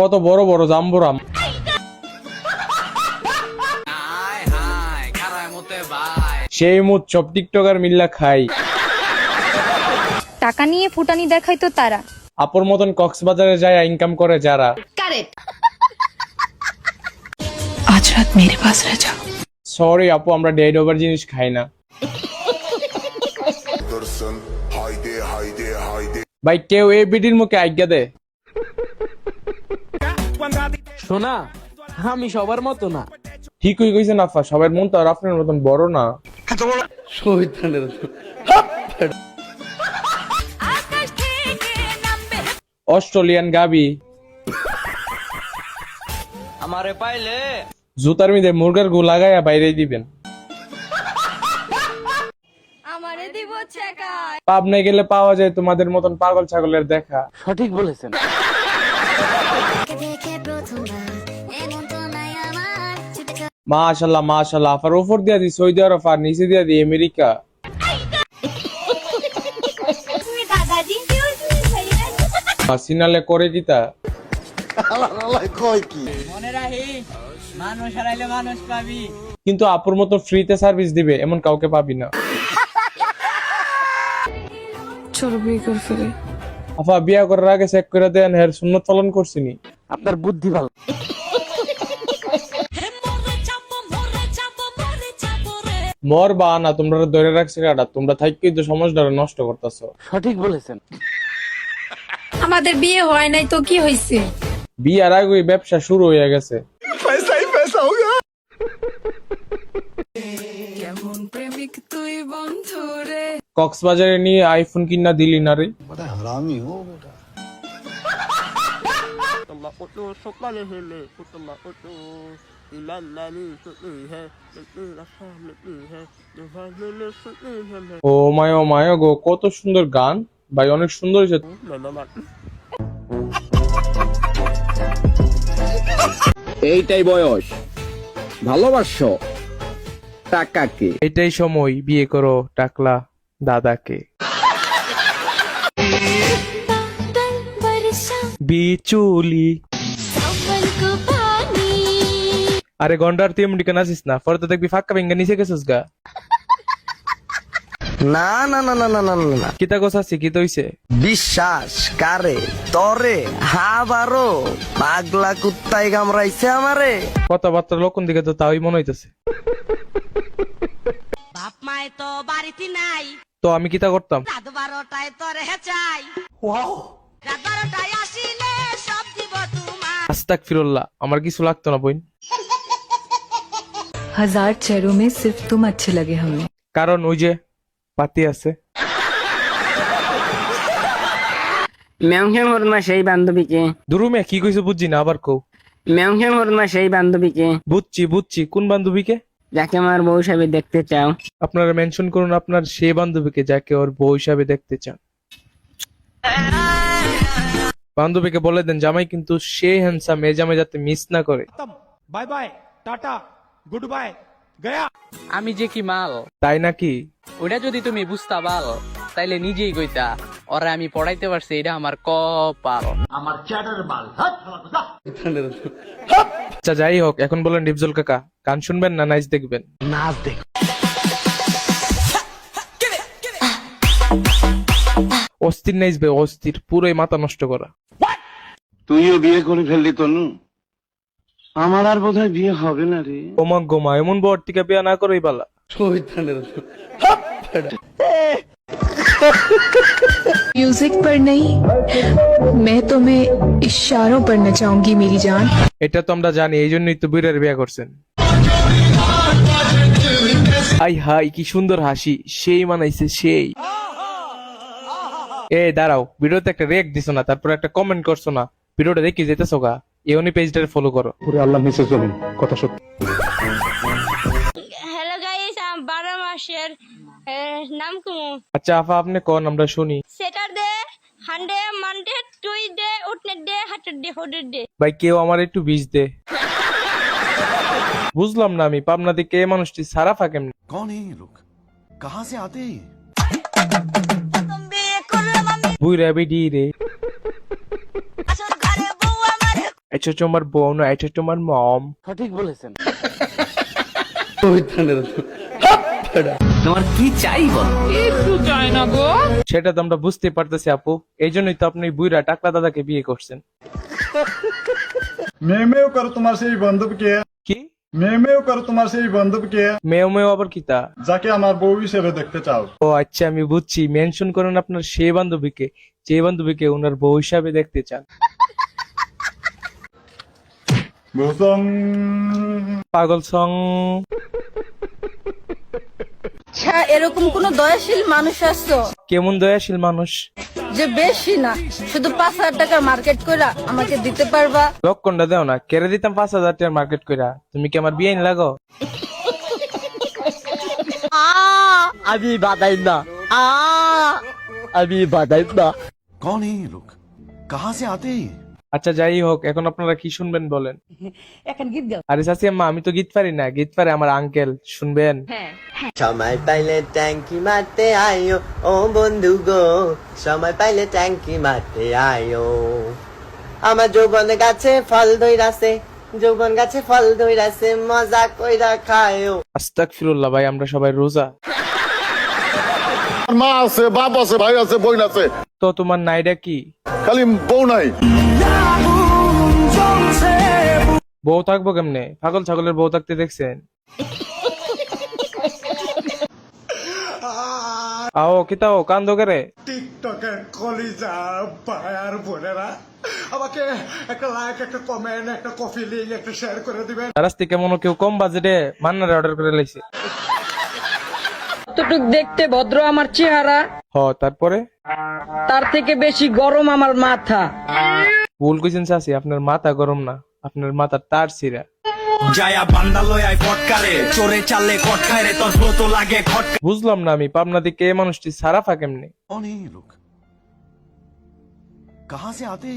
কত বড় বড় জাম্বুরাম। সেই মুদ সব টিকটকার মিল্লা খাই। টাকা নিয়ে ফুটানি দেখাই তো তারা। আপর মতন কক্সবাজারে যায় ইনকাম করে যারা। আজ রাত মেরে পাস রে যাও। সরি আপু আমরা ডেড ওভার জিনিস খাই না। ভাই কেউ এই বিডির মুখে আজ্ঞা দে শোনা আমি সবার মতো না। ঠিকই কইছেন আফা সবার মন তো আর আপনার মতন বড় না। অস্ট্রেলিয়ান গাবি। আমারে পাইলে জুতার মিদে মুরগার গু লাগাইয়া বাইরে দিবেন। আমারে দিব পাবনায় গেলে পাওয়া যায় তোমাদের মতন পাগল ছাগলের দেখা। সঠিক বলেছেন। মাশাল্লাহ মাশাল্লাহ আফার উপর দিয়া দি সৌদি আরব আর নিচে দিয়া দি আমেরিকা। সিনালে করে দিতা মনে কিন্তু আপুর মতো ফ্রিতে সার্ভিস দিবে এমন কাউকে পাবি না। বিয়ে করে ফেলে। করার আগে চেক করে দেন হের করছিনি আপনার বুদ্ধি ভালো। মর বা না তোমরা ধরে রাখছি কাটা তোমরা তো সমাজটা নষ্ট সঠিক বলেছেন। আমাদের বিয়ে হয় নাই তো কি হয়েছে বিয়ার আগে ব্যবসা শুরু হয়ে গেছে। কেমন প্রেমিক তুই কক্সবাজারে নিয়ে আইফোন কিনা দিলি না রে। ও মায় ও মায় গো কত সুন্দর গান। ভাই অনেক সুন্দর হয়েছে। এইটাই বয়স। ভালোবাসো। টাকাকে। এটাই সময় বিয়ে করো টাকলা। দাদাকে। বিচুলি। আরে গন্ডার তুই এমনি কেন আসিস না? পরে তো দেখবি ফাঁকা ভেঙ্গা নিচে গেছিস গা। না না না না না না না না। কিতা গোছ আছে কি তৈছে বিশ্বাস কারে তরে হা বারো পাগলা কুত্তাই কামড়াইছে আমারে। কথাবার্তা লোকন দিকে তো তাই মনে হইতেছে। বাপ মায় তো বাড়িতে নাই। তো আমি করতাম? রাত বারোটায় চাই। রাত বারোটায় আসিলে সব দিব তোমার আস্তাক ফিরল্লা আমার কিছু লাগতো না বইন। হাজার মে তুম আচ্ছে লাগে কারণ ওই যে পাতি আছে। মেংখ্যাং হর না সেই বান্ধবীকে। দুরুমে কি কইছো বুঝছি না আবার কও। মেংখ্যাং হর না সেই বান্ধবীকে। বুঝছি বুঝছি। কোন বান্ধবীকে? যাকে আমার বউ হিসাবে দেখতে চাও। আপনারা মেনশন করুন আপনার সে বান্ধবীকে যাকে ওর বউ হিসাবে দেখতে চান। বান্ধবীকে বলে দেন জামাই কিন্তু সে হ্যান্ডসাম এ জামাই যাতে মিস না করে। Bye bye tata good bye গয়া। আমি যে কি মাল? তাই নাকি? ওটা যদি তুমি বুঝতা পারো তাইলে নিজেই কইতা ওরা আমি পড়াইতে পারছি এটা আমার কপাল। আচ্ছা যাই হোক এখন বলেন ডিপজল কাকা গান শুনবেন না নাইচ দেখবেন? নাচ দেখ। অস্থির নাইচ বে অস্থির পুরোই মাথা নষ্ট করা। তুইও বিয়ে করে ফেললি তনু। আমার আর বোধহয় বিয়ে হবে না রে। গোমা গোমা এমন বর টিকা বিয়া না করেই বালা। মিউজিক পর নেই মে তোমে ইশারো পর নাচাউঙ্গি মেরি জান এটা তো আমরা জানি এই জন্যই তো বুইরার বিয়ে করছেন। হাই হাই কি সুন্দর হাসি সেই মানাইছে সেই। এ দাঁড়াও ভিডিওতে একটা রেক দিছো না তারপর একটা কমেন্ট করছ না ভিডিওটা দেখি যেতেছো গা এমনি পেজটার ফলো করো। পুরো আল্লাহ মিসেস জমিন কথা সত্যি। হ্যালো গাইস আমি বারো মাসের নাম কুমু আচ্ছা আপনি কোন? আমরা শুনি। স্যাটারডে হান্ডে মানডে টুইডে উটনেডে হাটডে হোডডে ভাই কেউ আমার একটু বিষ দে। বুঝলাম না আমি পাবনা দিকে এই মানুষটি সারা ফাঁকে কোন এই লোক কাহা সে আতে রে। এটা তোমার বোন এটা তোমার মম। সঠিক বলেছেন। সেটা তো আমরা বুঝতে পারতেছি আপু। এই জন্যই তো আপনি বুইরা টাকলা দাদাকে বিয়ে করছেন। মেয়ে মেয়েও করো তোমার সেই বান্ধবকে কি? মেয়ে মেয়েও করো তোমার সেই বান্ধবকে মেও আবার কিতা যাকে আমার বউ হিসেবে দেখতে চাও। ও আচ্ছা আমি বুঝছি। মেনশন করেন আপনার সে বান্ধবীকে যে বান্ধবীকে ওনার বউ হিসাবে দেখতে চান। পাগল সং। দেখা এরকম কোন দয়াশীল মানুষ আছো কেমন দয়াশীল মানুষ? যে বেশি না শুধু পাঁচ হাজার টাকার মার্কেট কইরা আমাকে দিতে পারবা। লক্ষণটা দেও না কেড়ে দিতাম পাঁচ হাজার টাকার মার্কেট কইরা। তুমি কি আমার বিয়ে লাগো? আমি বাদাই না। আমি বাদাই না। কন এই লোক? কাহা সে আতে? আচ্ছা যাই হোক এখন আপনারা কি শুনবেন বলেন? এখন গীত গাও। আরে চাচি আম্মা আমি তো গীত পারি না গীত পারে আমার আঙ্কেল শুনবেন? সময় পাইলে ট্যাঙ্কি মারতে আয়ো ও বন্ধু গো সময় পাইলে ট্যাঙ্কি মারতে আয়ো। আমার যৌবন গাছে ফল ধইরাছে যৌবন গাছে ফল ধইরাছে মজা কইরা খায়ো। আস্তাক ফিরুল্লাহ ভাই আমরা সবাই রোজা। মা আছে বাপ আছে ভাই আছে বোন আছে। তো তোমার নাইডা কি? খালি বউ নাই। বউ থাকব কেমনে? পাগল ছাগলের বউ থাকতে দেখছেন? আও কিতাও কান্দো করে? টিকটকের কলিজা ভাই আর বোনেরা আমাকে একটা লাইক একটা কমেন্ট একটা কফি লিঙ্ক একটা শেয়ার করে দিবেন। রাস্তে কেমন কেউ কম বাজেটে মান্নারে অর্ডার করে লাইছে? কতটুক দেখতে ভদ্র আমার চেহারা। হ তারপরে? তার থেকে বেশি গরম আমার মাথা। ভুল কইছেন চাচি আপনার মাথা গরম না। আপনার মাথার তার সিরা। জায়া বান্দা লয়ায় ফটকারে চোরে চালে খটকায় রে তোর তো লাগে খটকা। বুঝলাম না আমি পাবনা দিকে এই মানুষটি সারা ফাঁকেমনি অনেক লোক। কাহা সে আতে?